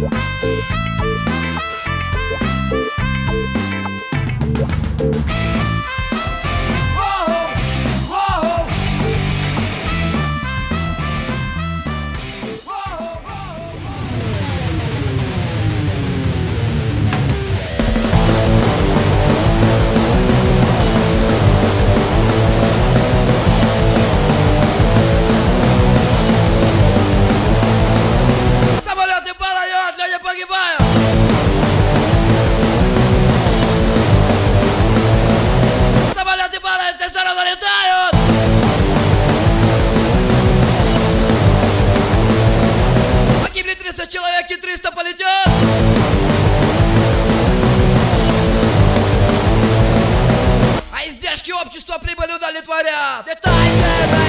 Wow. up.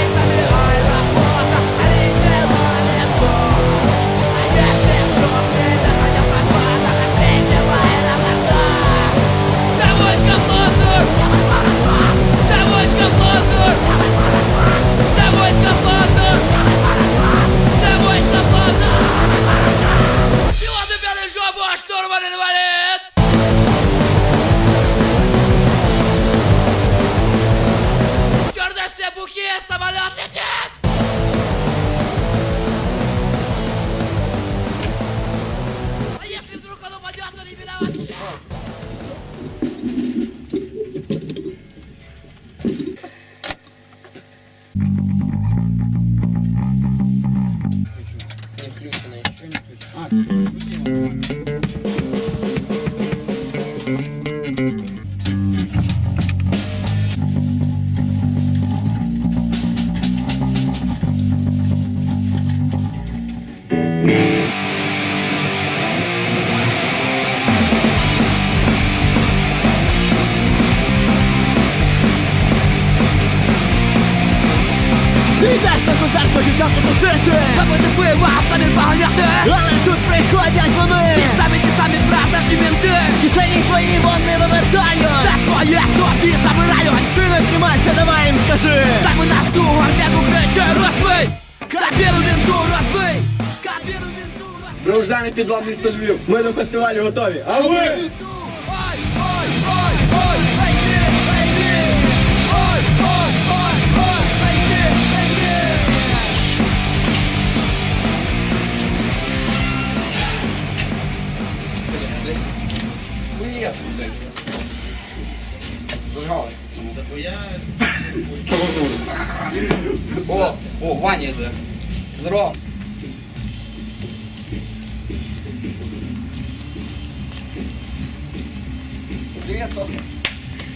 Ти йдеш на концерт, бо життя пропустити Какой ты воевал, сами погоняты! Але тут приходять вони Сами те сами правдашні менти! Кишені твої вони вивертають Це твоє собі забирають! Ти не тримайся, давай їм скажи Так ми нас ту горбяку плече розбий! Кабіну вінту розбий! Кабіну вінту розбий! Привокзальний підвал місто Львів. Ми до фестивалю готові. А ви? Ой, ой, ой, ой, О, о, Ваня йде. Здорово. Привіт, Соска.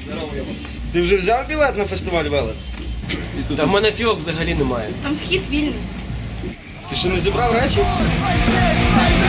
Здорово, Йоба. Ти вже взяв білет на фестиваль Велет? Та в мене філок взагалі немає. Там вхід вільний. Ти ще не зібрав речі? Ой, ой, ой,